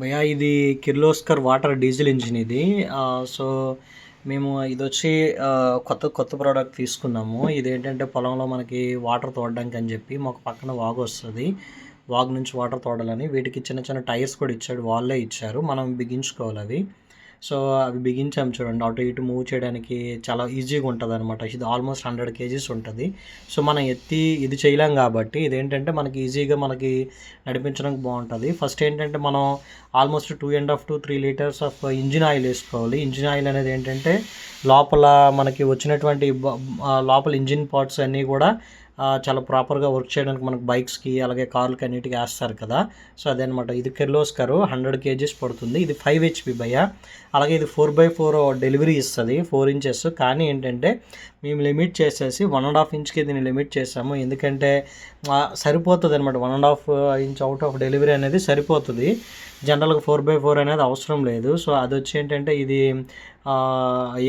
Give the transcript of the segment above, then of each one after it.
భయ్యా ఇది Kirloskar water diesel engine ఇది. సో మేము ఇది వచ్చి కొత్త కొత్త ప్రోడక్ట్ తీసుకున్నాము. ఇది ఏంటంటే పొలంలో మనకి వాటర్ తోడడానికి అని చెప్పి మాకు పక్కన వాగు వస్తుంది. వాగు నుంచి వాటర్ తోడాలని వీటికి చిన్న చిన్న టైర్స్ కూడా ఇచ్చాడు వాళ్ళే ఇచ్చారు. మనం బిగించుకోవాలి అవి. సో అవి బిగించాం చూడండి. అటు ఇటు మూవ్ చేయడానికి చాలా ఈజీగా ఉంటుంది అనమాట ఇది ఆల్మోస్ట్ హండ్రెడ్ కేజీస్ ఉంటుంది. సో మనం ఎత్తి ఇది చేయలేం కాబట్టి ఇదేంటంటే మనకి ఈజీగా మనకి నడిపించడానికి బాగుంటుంది. ఫస్ట్ ఏంటంటే మనం almost two and half to three litres of engine oil వేసుకోవాలి. ఇంజిన్ ఆయిల్ అనేది ఏంటంటే లోపల మనకి వచ్చినటువంటి లోపల ఇంజిన్ పార్ట్స్ అన్నీ కూడా చాలా ప్రాపర్గా వర్క్ చేయడానికి మనకు బైక్స్కి అలాగే కార్లకి అన్నిటికీ వేస్తారు కదా. సో అదనమాట. ఇది కిర్లోస్కర్ హండ్రెడ్ కేజీస్ పడుతుంది. ఇది ఫైవ్ హెచ్పి భయ్య. అలాగే ఇది ఫోర్ బై ఫోర్ డెలివరీ ఇస్తుంది ఫోర్ ఇంచెస్ కానీ ఏంటంటే మేము లిమిట్ చేసేసి వన్ అండ్ హాఫ్ ఇంచ్కి దీన్ని లిమిట్ చేసాము. ఎందుకంటే సరిపోతుంది అనమాట one and half inch out of delivery అనేది సరిపోతుంది. జనరల్గా ఫోర్ బై ఫోర్ అనేది అవసరం లేదు. సో అది వచ్చి ఏంటంటే ఇది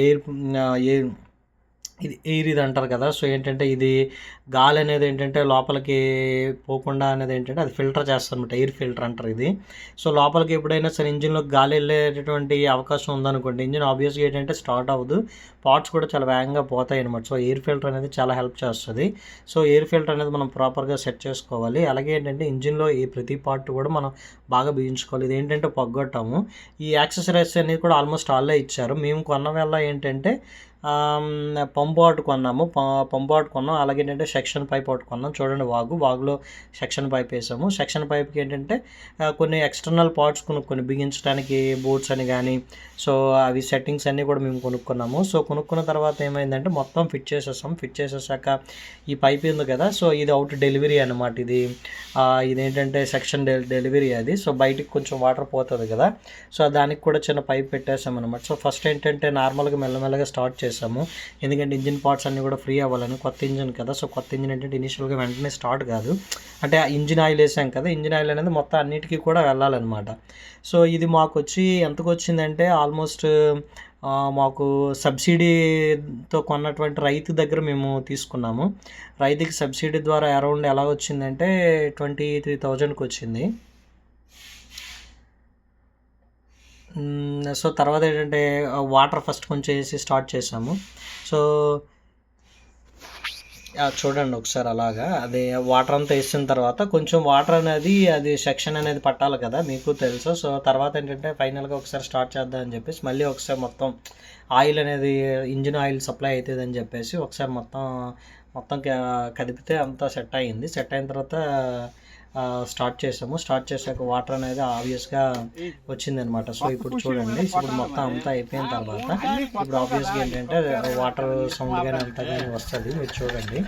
ఎయిర్ ఎయిర్ ఇది ఎయిర్ ఇది అంటారు కదా. సో ఏంటంటే ఇది గాలి అనేది ఏంటంటే లోపలికి పోకుండా అనేది ఏంటంటే అది ఫిల్టర్ చేస్తారనమాట ఎయిర్ ఫిల్టర్ అంటారు ఇది. సో లోపలికి ఎప్పుడైనా సరే ఇంజిన్లో గాలి వెళ్ళేటటువంటి అవకాశం ఉందనుకోండి ఇంజిన్ ఆబ్వియస్గా ఏంటంటే స్టార్ట్ అవ్వదు. పార్ట్స్ కూడా చాలా వేగంగా పోతాయి అనమాట సో ఎయిర్ ఫిల్టర్ అనేది చాలా హెల్ప్ చేస్తుంది. సో ఎయిర్ ఫిల్టర్ అనేది మనం ప్రాపర్గా సెట్ చేసుకోవాలి. అలాగే ఏంటంటే ఇంజిన్లో ఈ ప్రతి పార్ట్ కూడా మనం బాగా బిగించుకోవాలి. ఇది ఏంటంటే పొగ్గొట్టాము. ఈ యాక్సెసరీస్ అనేది కూడా ఆల్మోస్ట్ ఆల్లే ఇచ్చారు. మేము కొన్న వల్ల ఏంటంటే పంపు ఆటు కొన్నాము. పంపు ఆటు కొన్నాం. అలాగే ఏంటంటే సెక్షన్ పైప్ ఒకటి కొన్నాం. చూడండి వాగు. వాగులో సెక్షన్ పైప్ వేసాము. సెక్షన్ పైప్కి ఏంటంటే కొన్ని ఎక్స్టర్నల్ పార్ట్స్ కొనుక్కొని బిగించడానికి బోర్డ్స్ అని కానీ సో అవి సెట్టింగ్స్ అన్నీ కూడా మేము కొనుక్కున్నాము. సో కొనుక్కున్న తర్వాత ఏమైందంటే మొత్తం ఫిట్ చేసేసాం. ఫిట్ చేసేసాక ఈ పైప్ ఉంది కదా సో ఇది అవుట్ డెలివరీ అనమాట ఇది. ఇదేంటంటే సెక్షన్ డె డెలివరీ అది. సో బయటికి కొంచెం వాటర్ పోతుంది కదా. సో దానికి కూడా చిన్న పైప్ పెట్టేసాం అనమాట సో ఫస్ట్ ఏంటంటే నార్మల్గా మెల్లమెల్లగా స్టార్ట్ చేసాము ఎందుకంటే ఇంజిన్ పార్ట్స్ అన్నీ కూడా ఫ్రీ అవ్వాలని కొత్త ఇంజిన్ కదా. సో కొత్త ఇంజిన్ ఏంటంటే ఇనిషియల్గా వెంటనే స్టార్ట్ కాదు. అంటే ఆ ఇంజిన్ ఆయిల్ వేసాం కదా. ఇంజిన్ ఆయిల్ అనేది మొత్తం అన్నిటికీ కూడా వెళ్ళాలన్నమాట. సో ఇది మాకు వచ్చి ఎంతకు వచ్చిందంటే ఆల్మోస్ట్ మాకు సబ్సిడీతో కొన్నటువంటి రైతు దగ్గర మేము తీసుకున్నాము. రైతుకి సబ్సిడీ ద్వారా అరౌండ్ ఎలా వచ్చిందంటే ట్వంటీ త్రీ థౌజండ్కి వచ్చింది మ్మ్, సో తర్వాత ఏంటంటే వాటర్ ఫస్ట్ కొంచెం వేసి స్టార్ట్ చేసాము. సో చూడండి ఒకసారి అలాగా. అది వాటర్ అంతా వేసిన తర్వాత కొంచెం వాటర్ అనేది అది సెక్షన్ అనేది పట్టాలి కదా మీకు తెలుసు? సో తర్వాత ఏంటంటే ఫైనల్గా ఒకసారి స్టార్ట్ చేద్దాం అని చెప్పేసి మళ్ళీ ఒకసారి మొత్తం ఆయిల్ అనేది ఇంజిన్ ఆయిల్ సప్లై అవుతుందని చెప్పేసి ఒకసారి మొత్తం మొత్తం క- కదిపితే అంతా సెట్ అయ్యింది. సెట్ అయిన తర్వాత స్టార్ట్ చేసాము. స్టార్ట్ చేశాక వాటర్ అనేది ఆబ్వియస్గా వచ్చిందనమాట సో ఇప్పుడు చూడండి. ఇప్పుడు మొత్తం అంతా అయిపోయిన తర్వాత ఇప్పుడు ఆబ్వియస్గా ఏంటంటే వాటర్ సౌండ్ కానీ అంతా కానీ వస్తుంది. మీరు చూడండి.